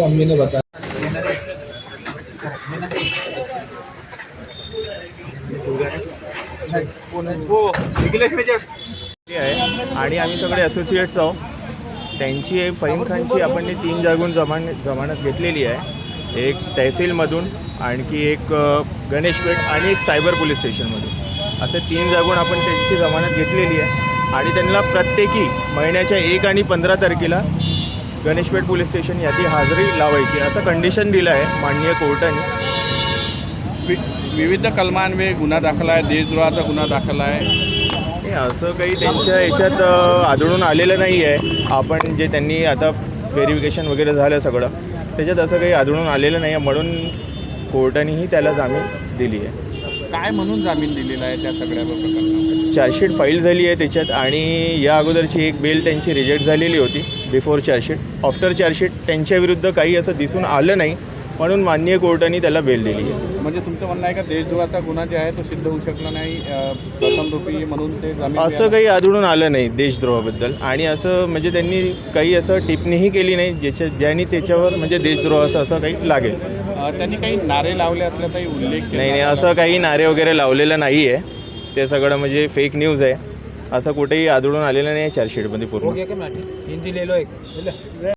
मम्मीने बता. हो, आणि आम्ही सगळे असोसिएट्स आहोत. त्यांची फहीम खानची आपण तीन जागून जमान जमानत घेतलेली आहे. एक तहसीलमधून आणखी एक गणेशपेठ आणि एक सायबर पोलीस स्टेशनमधून असे तीन जागून आपण त्यांची जमानत घेतलेली आहे. आणि त्यांना प्रत्येकी महिन्याच्या एक आणि पंधरा तारखेला गणेशपेठ पोलीस स्टेशन याची हाजरी लावायची असं कंडिशन दिलं आहे माननीय कोर्टाने. वि- विविध कलमांवे गुन्हा दाखल आहे देशद्रोहाचा गुन्हा दाखल आहे. असं काही त्यांच्या याच्यात आढळून आलेलं नाही आहे. आपण जे त्यांनी आता व्हेरिफिकेशन वगैरे झालं सगळं त्याच्यात असं काही आढळून आलेलं नाही आहे. म्हणून कोर्टानेही त्याला जामीन दिली आहे. काय म्हणून जामीन दिलेला आहे त्या सगळ्या प्रकरणामध्ये? चार्जशीट फाईल झाली आहे त्याच्यात आणि या अगोदरची एक बेल त्यांची रिजेक्ट झालेली होती बिफोर चार्जशीट. आफ्टर चार्जशीट त्यांच्याविरुद्ध काही असं दिसून आलं नाही म्हणून माननीय कोर्टाने त्याला बेल दिली आहे. म्हणजे तुमचं म्हणणं आहे का देशद्रोहाचा गुन्हा जे आहे तो सिद्ध होऊ शकला नाही प्रथमरूपी म्हणून ते जामीन असं. काही आढळून आलं नाही देशद्रोहाबद्दल. आणि असं म्हणजे त्यांनी काही असं टिप्पणीही केली नाही ज्याच्या ज्याने त्याच्यावर म्हणजे देशद्रोहाचं असं काही लागेल. त्यांनी काही नारे लावले असल्याचाही उल्लेख केला नाही नाही असं काही नारे वगैरे लावलेलं नाही आहे ते सगळं म्हणजे फेक न्यूज आहे. असं कुठेही आढळून आलेलं नाही आहे चार्जशीटमध्ये पूर्ण. हिंदी ले लो एक.